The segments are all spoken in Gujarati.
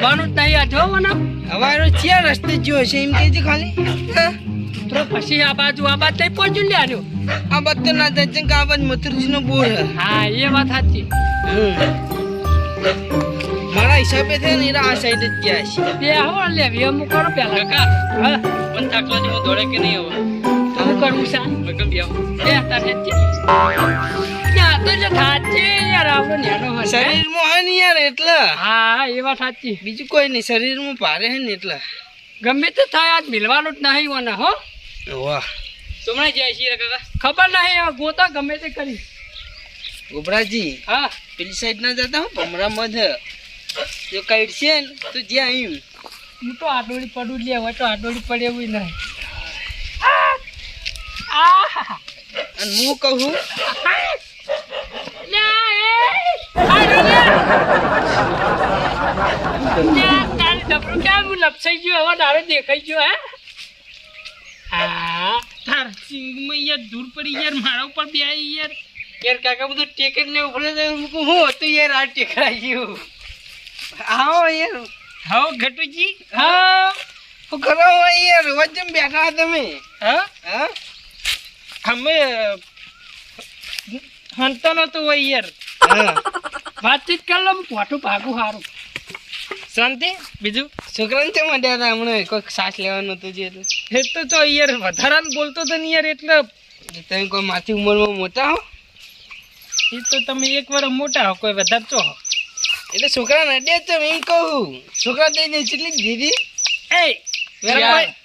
મિલવાનું જ નહીં આ જો મને. હવારો છે રસ્તે જ્યો છે એમ કેજે ખાલી. હા? તો પછી આ બાજુ આ બાજુ તઈ પહોંચ્યું લે આનું આ બાદ તો ના થાય કે આ બાદ મથુરજી નો બોર હા એ વાત સાચી. મારા હિસાબે છે ને આ સાઈડ જ ગયા છે. બે આવો લે વેમું કરો પેલા. કાકા. હા પણ થાકલો જેવો દોડે કે નહીં હવે તો હું કરવું છે લગન બી આવો. બે તારે તો જો થાચી યાર આપણો નેનો હોય શરીરમાં હે ને યાર એટલે. હા એ વાત સાચી. બીજું કોઈ નહીં શરીરમાં ભારે હે ને એટલે. ગમે તે થાય આજ મિલવાનું જ નહીં મને હો. વાહ. તમને જાય છે કાકા. ખબર નહીં ગોતા ગમે તે કરી. ગોબરાજી હા. પેલી સાઈડ ના જતા હું ભમરામાં જ જો કાઈટ છે ને તો જ્યાં એમ હું તો આડોળી પડું લે હવે તો આડોળી પડે એવું નહીં! અને હું કહું લ્યા, એ! આડો લે! લ્યા, તારી લપસાઈ ગયું હવે તારે દેખાઈ ગયો હે હા તાર સિંગમાં યાર દૂર પડી યાર મારા ઉપર બે યાર યાર કાકા બધું ટેકર ને તો હું હતું યાર આ ટેકરાઈ ગયું આવો યાર હાઓ ઘટુજી હા હું કરો હો યાર વચ્ચે બેઠા તમે હા હા અમે હંતો નતો હોય યાર હા? વાતચીત કર લો હું ભાગું સારું શાંતિ? બીજું? છોકરાને છે અડ્યા હતા? હમણાં કોઈક સાસ લેવાનું હતું જે હતું. એ તો તો યાર વધારાને બોલતો તો ને યાર એટલે તમે કોઈ માથી ઉંમરમાં મોટા હો? એ તો તમે એક વાર મોટા હો કોઈ વધારે હો. એટલે છોકરાને અડ્યા તો એમ કહું. છોકરા દઈ દે કેટલી દીદી એ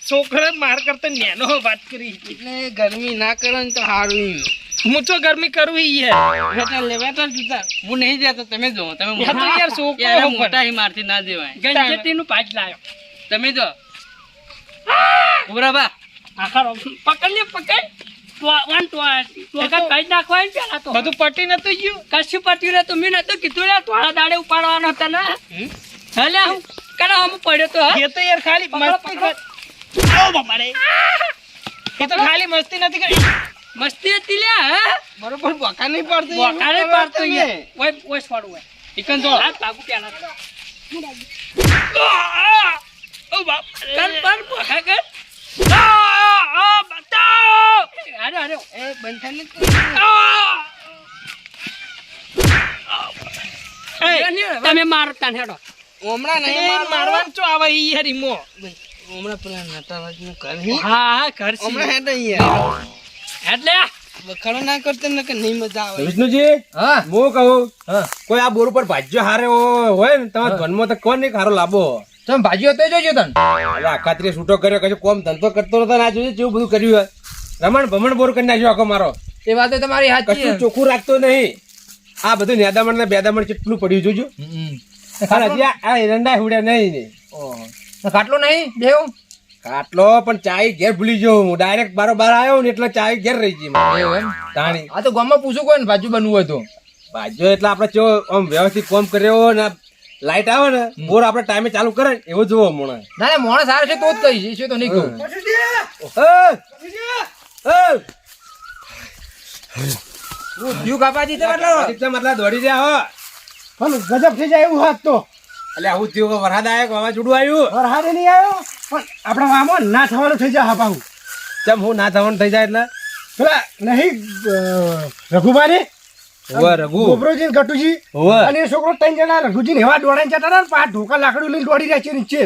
છોકરા માર કરતા નેનો વાત કરી એટલે ગરમી ના કરો ને તો સારું હું તો ગરમી કરું યાર. બેટા લે બેટા જુતા. હું નહીં જતો તમે જો તમે તો યાર શું યાર મોટા હી મારથી ના દેવાય ગંજતીનું પાછ લાયો. તમે જો ઉભરા બા. આખા પકડ લે પકડ. ને બધું પટી નતું ગયું? કશું પટ્યું ને તો મેં નતું કીધું થોડા દાડે ઉપાડવાનો હતો ને. હલે હું કરા પડ્યો તો એ તો યાર ખાલી મસ્તી કર એ તો ખાલી મસ્તી નથી કરી. મસ્તી હતી લે બરોબર બોકા નહીં પડતું. બોકારે પાડતો યાર. ઓય ઓય છોડું ઓય. ઇકન જો. હાથ લાગુ પેલા. ઓ બાપ. કર પર બોકા કર. આ બતાઓ અરે અરે એ બંધન તમે મારતા હેડો. હમણાં નહીં મારવાનું ચો આવે ઈ હરીમો. હમણાં પેલા નટરાજનું ઘર હા. હા ઘર હમણાં હેડો યાર. એટલે વખાણો ના કરતો ને કે નહીં મજા આવે. વિષ્ણુજી હા. હું કહું કોઈ આ બોર ઉપર ભાજ્યો હારે હોય ને તમારા ધનમાં તો કોણ નહીં હારો લાભો? તમે ભાજીઓ તો જોજો તને. હવે આખાત્રી છૂટો કર્યો કશું કોમ ધંધો કરતો નતો ને આ જોજે બધું કર્યું હોય. રમણ ભમણ બોર કરી નાખ્યો આખો મારો. એ વાત તમારી સાચી કશું ચોખ્ખું રાખતો નહીં. આ બધું નેદામણ ને બેદામણ કેટલું પડ્યું જોજો. હજી આ- એરંડા હુડ્યા નહીં ને. ખાટલો નહીં દેવું કાટલો પણ ચાય ઘેર ભૂલી ગયો હું. ડાયરેક્ટ બારો બાર આવ્યો ને એટલે ચાય ઘેર રહી ગઈ તાણી. આ તો ગામમાં પૂછું કોઈ ને ભાજુ બનવું હોય તો. ભાજુ એટલે આપણે ચો આમ વ્યવસ્થિત કોમ કર્યો ને લાઈટ આવે ને બોર આપણે ટાઈમે ચાલુ કરે એવું એવો જોવો મોણે. ના ના મોણે સારો છે તો જ કહીશ એ તો નહીં કહું. યુ કાપાજી તમે એટલો મતલબ. દોડી રહ્યા હો. પણ ગજબ થઈ જાય એવું હાથ તો. એટલે આવું થયું કે વરસાદ આવ્યો વાવાઝોડું આવ્યું. વરસાદ નહીં આવ્યો? પણ આપણા વામો ના થવાનું થઈ જાય હાપાવું ચમ હું ના થવાનું થઈ જાય એટલે? પેલા નહીં રઘુભાઈ હોવે રઘુ. ગોબરોજી ગટુજી હોવે. અને છોકરો ત્રણ જણા રઘુજી જતા ને પાંચ ઢોકા લાકડું લઈને દોડી રહ્યા છે નીચે.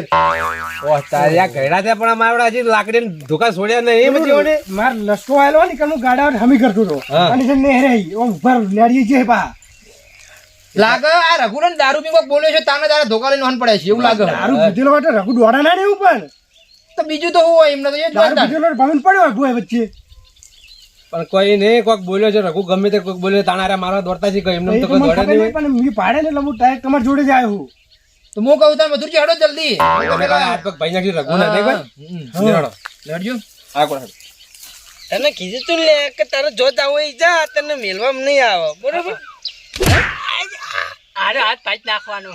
ઓહ, તારે આ ગયડા છે પણ અમારે હજી લાકડી ઢોકા છોડ્યા નહીં એ બધી ઓને. માર લસકો આવેલો ને કે હું ગાડા હમી કરતો હતો. અને છે નહેરે ઓમ ઉપર છે પા. લાગે આ રઘુને દારૂ પીવા બોલ્યો છે તાને તારે ધોકા લઈને પડે છે એવું લાગે. દારૂ પીધેલો હોય રઘુ દોડા ના ને ઉપર તો બીજું તો હું હોય એમને તો એ દારૂ પીધેલો ભાવન પડ્યો રઘુ એ વચ્ચે. પણ કોઈ નહીં કોઈક બોલ્યો છે રઘુ ગમે તે કોઈક બોલ્યો તાણા મારા દોડતા છે કઈ એમને તો કોઈ દોડે નહીં. પણ મી પાડે ને એટલે હું તમારી જોડે જ આવ્યો હું તો હું કહું તમે મધુરજી હડો જલ્દી. ભાઈ નાખી રઘુ ના નહીં કોઈ? લડજો. આ કોણ? તને કીધું તું લે કે તારે જો જાવ એ જા તને મેલવામાં નહીં આવે. બરોબર? આરે હાથ પાજ નાખવાનો.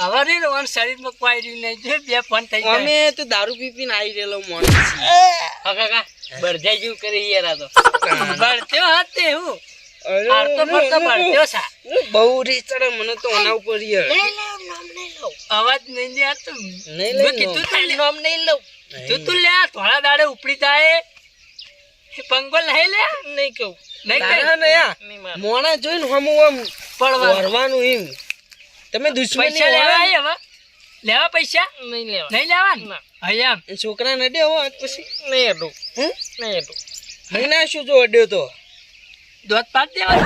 હવે નહીં ને શરીરમાં કોઈ રહ્યું નહીં. જે બે ફોન થઈ ગયા. અમે તો દારૂ પી પીને આવી રહેલો છીએ. હા કાકા જેવું કરી યાર તો. બળત્યો હાથ તે હું. હાર તો ફરતો ભરતો સા બહુ રીત મને તો આના ઉપર અવાજ નહીં દે તો નહીં કીધું તું નામ નહીં લઉં. તું તું લે થોડા દાડે ઉપડી જાય. પંગોલ પંગો લઈ લે. નહીં કહું. નહીં જોઈ ને યા મોણા જોઈને હમું આમ વરવાનું એમ. તમે દુશ્મની પૈસા લેવા વાળા આય હવે? લેવા પૈસા? નહીં લેવા. નહીં લેવા ને. અહીંયા છોકરા નડે હો પછી? નહીં હતું હમ નહીં હતું નહીં ના શું જો અડ્યો તો? દોત પાડ દેવા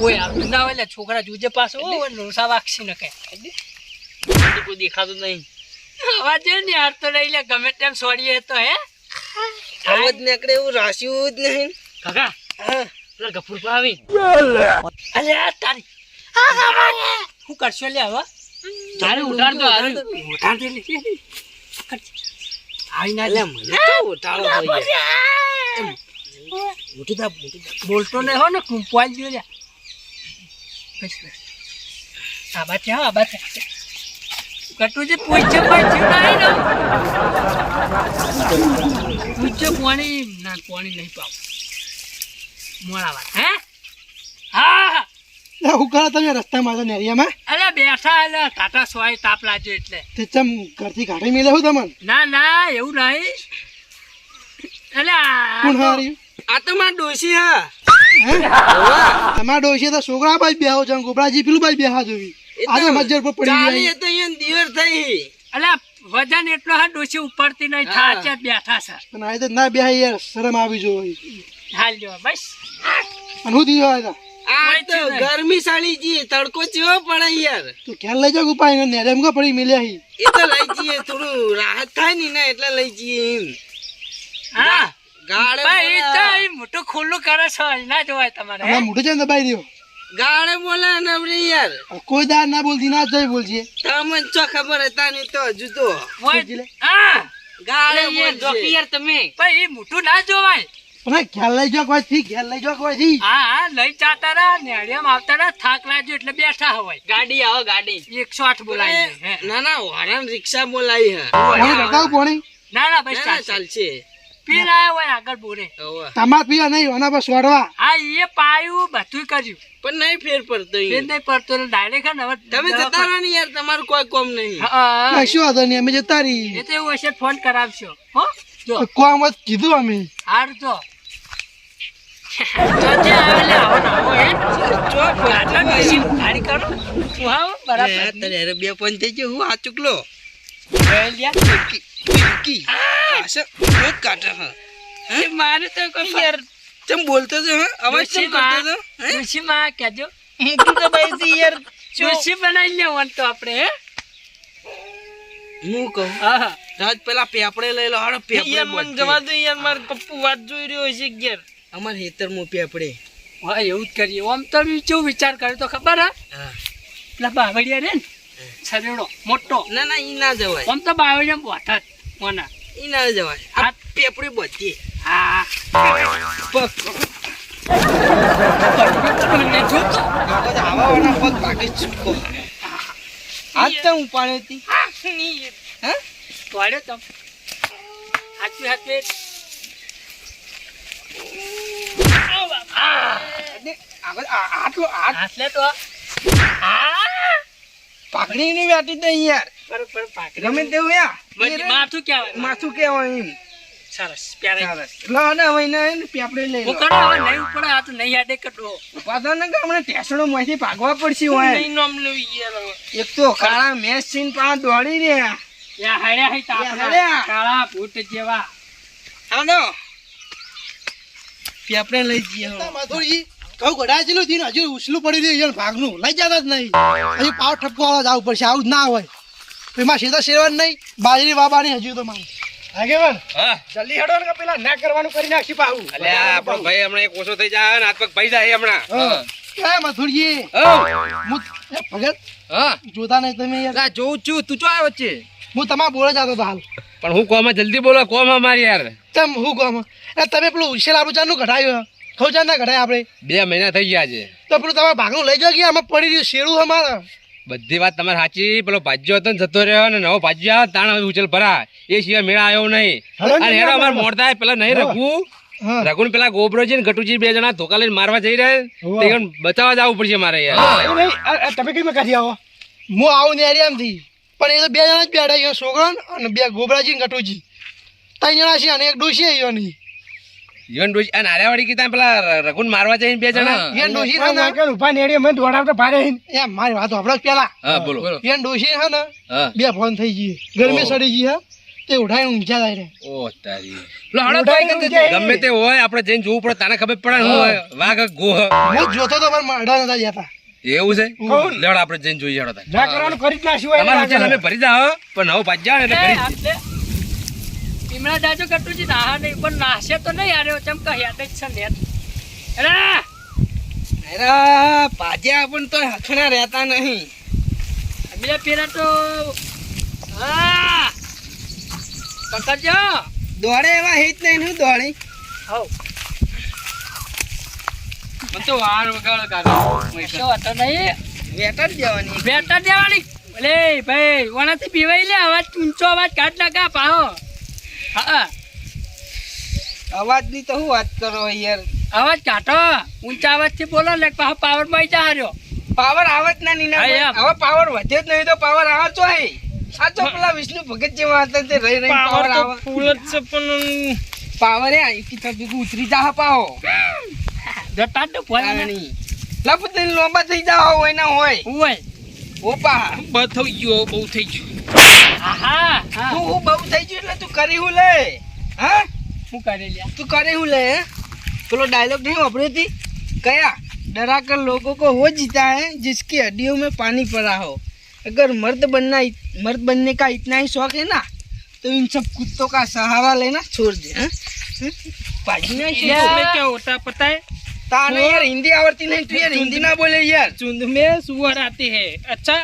કોઈ ના હોય લે છોકરા જુજે પાછો. ઓ નોસા વાક્ષી નકે કોઈ. દેખાતું નહીં. અવાજ છે ને યાર તો લઈ લે ગમે તેમ સોડીએ તો હે? અવાજ નીકળે એવું રાશ્યું જ નહીં. કાકા પેલા ગફુર પર આવી. અલે આ તારી શું કરશો લે હવે? તારે ઉઠાડતો હારું ઉઠાડી દે આવી ના લે મને તો ઉઠાડો હોય. મોટી દા મોટું દા બોલતો નહીં હો ને કુંપવાલ જો લે. આ બાત આબા ત્યાં આબા ત્યાં કટુ જે પૂછે પાછું નહીં ને પૂછે કોણી ના કોણી નહીં પાવ મોડા હે? લે, તમે રસ્તામાં તો નેરિયામાં. અલે બેઠા એટલે ટાટા સોય તાપ લાગ્યો એટલે. તે ચમ ઘરથી કાઢી મેલે હું તમને? ના ના એવું નહીં. અલે આ કોણ તો- આ તો મારા ડોશી હા. તમારા ડોશી તો છોકરા બાજ બેહો છે ગોબરાજી પેલું બાજ બેહા જોવી આજે મજ્જર પર પડી ગઈ. એ તો અહીંયા દિવર થઈ. અલે વજન એટલો હા ડોસી ઉપરથી નહીં. થાચે બેઠા છે. પણ આ તો ના બેહા યાર શરમ આવી જોઈ. હાલ જો બસ હું દીધો આ આ કોઈ તો ગરમી સાળી જી તડકો ચેવો પડે યાર? તું ખ્યાલ લઈ જાવ ઉપાય ને નેરેમ કા પડી મેલ્યા હી. એ તો લઈ જઈએ થોડું રાહત થાય ને ના એટલે લઈ જઈએ એમ. હા. ગાળે ભાઈ તો એ મોટું ખુલ્લું કરે છે ના જોવાય તમારે હે? મોઢું છે ને દબાઈ દ્યો ગાળે બોલે નવરી યાર. કોઈ દાર ના બોલતી ના જઈ બોલજે. તમને ચો ખબર હતા નહીં તો હજુ તો. હા. ગાળે યાર જોકી યાર તમે. ભાઈ એ મોટું ના જોવાય. પણ ખ્યાલ લઈ જાવ કોઈ ખ્યાલ લઈ જાવ કોઈ હા હા લઈ જાતા રહ્યા નેડિયામાં આવતા રહ્યા થાક લાગ્યો એટલે બેઠા હોય. ગાડી આવો ગાડી. એકસો આઠ બોલાવી ના ના વારાણ રિક્ષા બોલાવી હે. પાણી. કરતા ના ના બસ ના, ના, ચાલશે. ચાલશે. હોય આગળ બોરે. તમાર પીવા નહીં આના પર સોડવા. હા એ પાયું બધું કર્યું. પણ નહીં ફેર પડતો ફેર. નહીં પડતો ડાયરેક્ટ ને હવે તમે જતા રહો ને યાર તમારું કોઈ કોમ નહીં. શું હા, હા. કશું વાંધો નહીં અમે જતા રહી એ તો એવું હશે ફોન કરાવશો. હો કોમ જ કીધું અમે. હાર જો. બે પોઈન્ટ થઈ ગયો હું આ ચૂકલો મારે તો કોઈ બોલતો છો અવાજ ચમ કરતો છો હે ડોશીમાં કહેજો. તો ભાઈ યાર ડોશી બનાવી લેવાનું તો આપણે હે હું કહું હા. રાજ પેલા પેપડે લઈ લો હાડો પેપડે મને જવા દો યાર માર પપ્પુ વાત જોઈ રહ્યો છે યાર અમાર હેતરમાં આપણે. હા એવું જ કરીએ. આમ તો કેવું વિચાર કર્યો તો ખબર હા? એટલે બાવળિયા રે ને સરેડો મોટો. ના ના ઈ ના જવાય. આમ તો બાવળિયા બોથા મોના ઈ ના જવાય. આ પેપડી બધી. હા. આજ તો હું પાણી હતી હે તોડ્યો તમ હાથવી હાથવી આટલો આ તો હા ની વાટી તો યાર. બરોબર પાકડી ગમે તેવું યાર માથું કહેવાય માથું કેવાય એમ. સરસ પ્યારે. લો ને હવે ને પેપડે લઈ લો. કરો હવે નહીં ઉપડે આ તો નહીં યાદે કડો પાછા ને કે હમણાં ટેસડો માંથી ભાગવા પડશે હોય. નહીં નામ લેવું યાર એક તો કાળા મેચ સીન પા દોડી યા હઈ યા કાળા ભૂત જેવા. હાલો પેપડે લઈ જઈએ. કહું ગઢા જેલું થયું હજુ ઉછલું પડી રહ્યું છે ભાગનું. લઈ જતા જ નહીં. હજુ પાવ ઠપકો જ જવું પડશે આવું જ ના હોય. એમાં સીધા સેવન નહીં બાજરી બાબાની હજુ તો મારે. આગેવાન જલ્દી હેડો ને પેલા ના કરવાનું કરી નાખી પાવું અલ્યા આપણો ભાઈ હમણાં એક ઓછો થઈ જાય ને હાથ ભાઈ જાય હમણાં. ક્યાં મથુરજી. હા. હું એ ભગત હા. જોતા નહીં તમે યાર. જોઉં છું. તું ચો આવ્યો વચ્ચે? હું તમારા બોલે જતો હાલ. પણ હું કોમ જલ્દી બોલો કોમાં મારી યાર. તમ હું કોમાં? તમે પેલું ઉછેલ આપણું ચાનું કઢાયું ખવું ના કઢાય આપણે? બે મહિના થઈ ગયા છે. તો પેલું તમારે ભાગનું લઈ જાવ આમાં પડી રહ્યું શેરું અમારા? બધી વાત તમારે સાચી. પેલો ભાજ્યો હતો ને જતો રહ્યો ને નવો ભાજ્યો આવે તાણ હવે ભરા એ સિવાય મેળા આવ્યો નહીં. અને હેડો અમારે મોડતા પેલા નહીં. રખવું રઘુન પેલા ગોબરોજી ને ગટુજી બે જણા ધોકા લઈને મારવા જઈ રહ્યા. તે બચાવવા જવું પડશે મારે યાર. તમે કઈ કાઢી આવો? હું આવું ને એરિયામાંથી. પણ એ તો બે જણા જ બેઠા અહીંયા છોકરા અને બે ગોબરાજી ને ગટુજી. ત્રણ જણા છે અને એક ડોસી આવ્યો નહીં ઈવન ડોશી કીધા પેલા રઘુન મારવા જઈને બે જણા? ડોશી મને દોડાવતા ભારે એમ મારી વાત હમણાં પેલા. હા બોલો. એ ડોશી છે ને બે ફોન થઈ ગઈ ગરમી સડી ગઈ હા તે ઉઠાઈ ઊંઘ્યા જાય રે. ઓ તારી. લો, ગમે તે હોય આપણે જઈને જોવું પડે તને ખબર પડે હોય. વાઘ ગોહ. હું જોતો તો પણ મારડા નતા જતા. એવું છે? લેવડ આપણે જઈને જોઈએ હેડો ના કરવાનું કરી જ નાખ્યું હોય અમે ભરી જાઓ પણ હવે ભાજ જાવ એટલે ભરી ભીમડા જાજો કટુજી નાહા નહીં પણ નાશે તો નહીં આર્યો ચમ કહે યાદ જ છે નેત અરે ભાજ્યા પણ તો હખણા રહેતા નહીં. બીજા પેલા તો હા! પકડજો દોડે એવા હિત નહીં હું દોડી. હવ. મને તો વાર વગાડ કાકા કશો નહીં. બેટર જ જવાની બેટા દેવાની. ભલે ભાઈ ઓનાથી પીવાઈ લે અવાજ ઊંચો અવાજ કાઢ નાખા પાહો. હા. અવાજની તો હું વાત કરો યાર? અવાજ કાઢો. ઊંચા અવાજથી બોલો ને પાવરમાં જા હાર્યો પાવર આવત ના ની હવે પાવર વધે જ નહીં તો પાવર આવે તો હે આ તો પેલા વિષ્ણુ ભગત જેવા હતા તે રહી રહી પાવર આવે. ફૂલ જ છે પણ પાવર તો ભેગું ઉતરી જા પાહો. જતા તો તાણી. લપત લોંબા થઈ જાવ હોય ના હોય. ઓય ઓપા બહુ થઈ ગયો બહુ થઈ ગયું આહા હા તું હું બહુ થઈ ગયું એટલે તું કરી હું લે હા શું કરી લ્યા તું करे हूँ ले પેલો डायलॉग नहीं वापरे थी कया डरा कर लोगों को वो जीता है जिसकी हड्डियों में पानी पड़ा हो अगर मर्द बनना इत- मर्द बनने का इतना ही शौक है ना तो इन सब कुत्तों का सहारा लेना छोड़ दे हाँ? पाजी नहीं क्या? छोड़ इसमें क्या होता है पता है ताने यार हिंदी आवर्ती नहीं तू यार हिंदी ना बोले यार चुंद में सुअर आते है अच्छा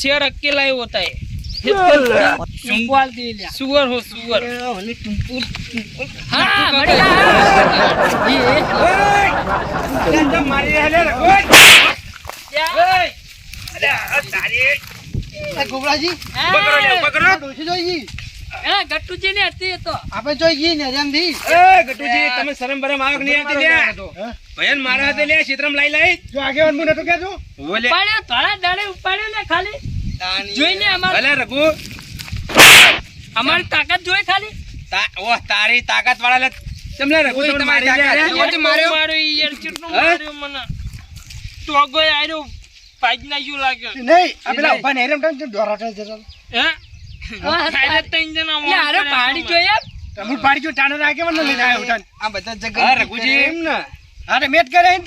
शेर अकेला ही होता है सुअर हो सुअर हाँ जी जी એ ગટુજી અમારી તાકાત જોઈ ખાલી. ઓ તારી તાકાત વાળા લે તમને રઘુ તમને મારી મને. તો ગોય આર્યો ના યુ લાગ્યો. નહીં પેલા ઊભા ને રેમ પાડી. જગ્યા અરે મેટ કરે ને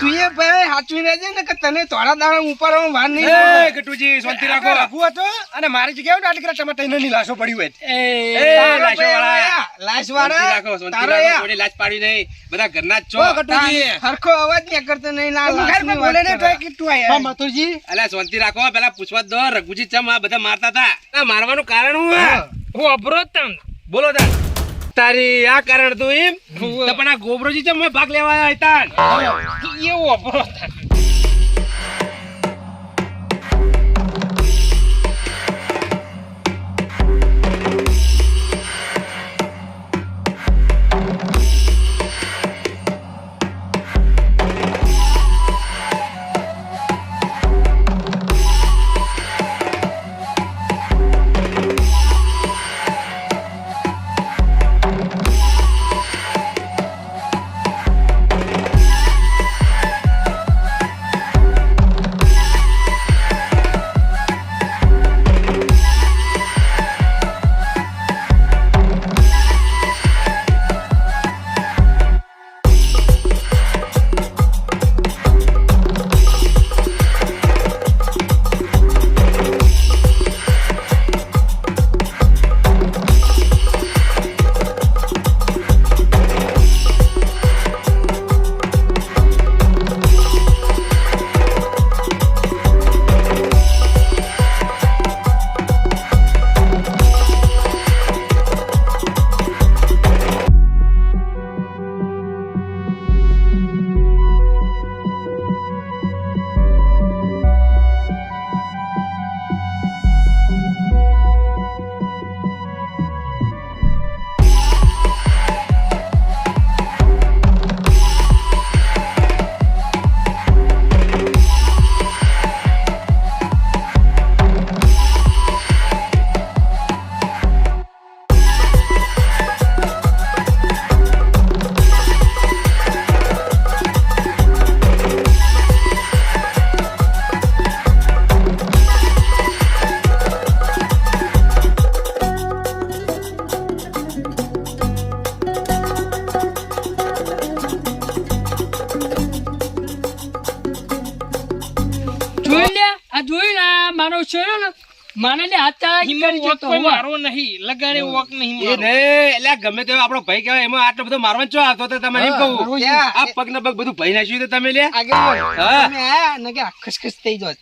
તું એ ભાઈ હાચવી રહેજે ને તને તોડા દાણા ઉપાડવા વાર નહીં એ કટુજી રાખો. રાખવું હતો. અને મારી જગ્યાએ આટલી કરા ટમાટા નહીં લાશો પડ્યું હોય. પૂછવા દો રઘુજી ચમ આ બધા મારતા હતા? મારવાનું કારણ હું. હું તમ. બોલો તા તારી આ કારણ તું એમ? તો પણ આ ગોબરોજી ચમ ભાગ લેવા આવ્યા હતા એવો અબરોત છોડ્યો ને માને લે. મારો નહીં લગાડે વોક નહીં એ. એટલે ગમે તે આપણો ભાઈ કહેવાય એમાં આટલો બધો મારવાનો ચો આવતો હતો તમે એમ કહું આ પગ ને પગ બધું ભાઈ નાખ્યું તો તમે લે આગળ તમે આયા ને ખસખસ થઈ જોત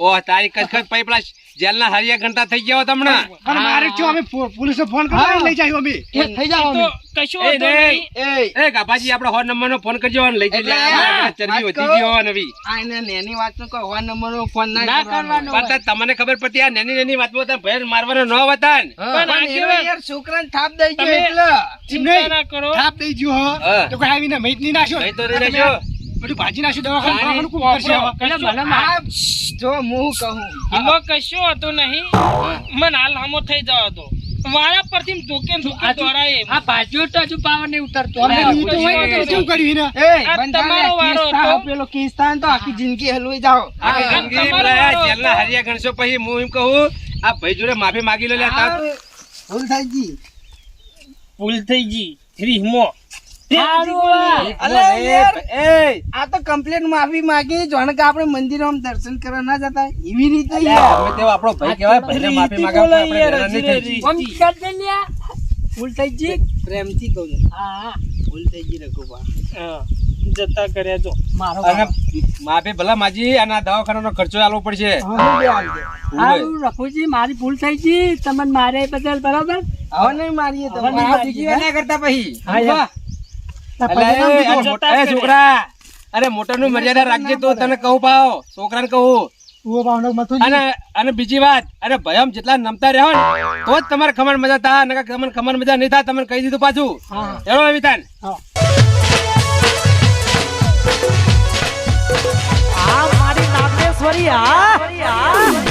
ઓ તારી કચકચ પૈ પેલા જેલના હરિયા ઘંટા થઈ ગયા તમને મારે જો અમે પો- પોલીસને ફોન કરવા લઈ જાય અમે. થઈ જાવ અમે. કશું એ વાંધો નહીં. એ. એ ગાભાજી આપડે હો નંબર નો ફોન કરજો અને લઈ જજો. ચરબી વધી ગયો ગયો નવી આ એને નેની વાતનો કોઈ હવા નંબરનો ફોન ના ના કરવાનો. પણ તમને ખબર પડતી આ નેની નાની વાતમાં તમે ભેર મારવાનો ન વતન પણ આ યાર છોકરાને થાપ દઈ ગયો એટલે. ચિંતા ના કરો. થાપ દઈ ગયો હો. તો કોઈ આવીને મહિત નહીં નાખ્યો? ભાઈ તો રહી રહેજો. બધું ભાજી નાખ્યું દવાખાનું પાણી દવાખાનું કોણ કરશે હવે? એટલે મને માર- આ જો હું કહું. એમાં કશું હતું નહીં. મને હાલ હામો થઈ જવા દો વાળા પરથી ધોકે ધોકે દોરાય આ ભાજીઓ તો હજુ પાવર નહીં ઉતરતો. અમે અમે તો હોય તો શું કર્યું એને? એ તમારો વારો કિસ્તા પેલો કિસ્તા તો આખી જિંદગી હલવાઈ જાઓ. આખી આ જિંદગી તમારો જેલના હરિયા ગણશો પછી હું એમ કહું આ ભાઈ જોડે માફી માગી લો લે તાર. ભૂલ થઈ ગઈ ભૂલ થઈ ગઈ. એ, આ. તો કમ્પ્લેટ માફી માંગી. જાણે કે આપણે મંદિરમાં દર્શન કરવા ના જતા. એવી રીતે લે, યાર. ગમે તેવો આપણો ભાઈ કહેવાય ભાઈને માફી માગે આપણે હેરાન નહીં થઈ જઈએ. આમ કર દે લ્યા. ભૂલ થઈ ગઈ? પ્રેમથી કહું હા ભૂલ થઈ ગઈ રઘુબા જતા કર્યા જો. મારો માફી ભલા માજી અને દવાખાના દવાખાનાનો ખર્ચો આલવો પડશે. રઘુજી મારી ભૂલ થઈ ગઈ. તમને મારે બદલ બરાબર? હવે નહીં મારીએ કરતા પછી? હા છોકરા. અરે મોટાનું મર્યાદા રાખજે તો તને કહું પાવ કહું. અને અને બીજી વાત અરે ભયમ જેટલા નમતા રહો ને તો જ તમારે ખમણ મજા થા નકર તમને ખમણ મજા નહીં થાય તમને કહી દીધું પાછું. હેડો અમિતાન આ મારી નાગેશ્વરી હા?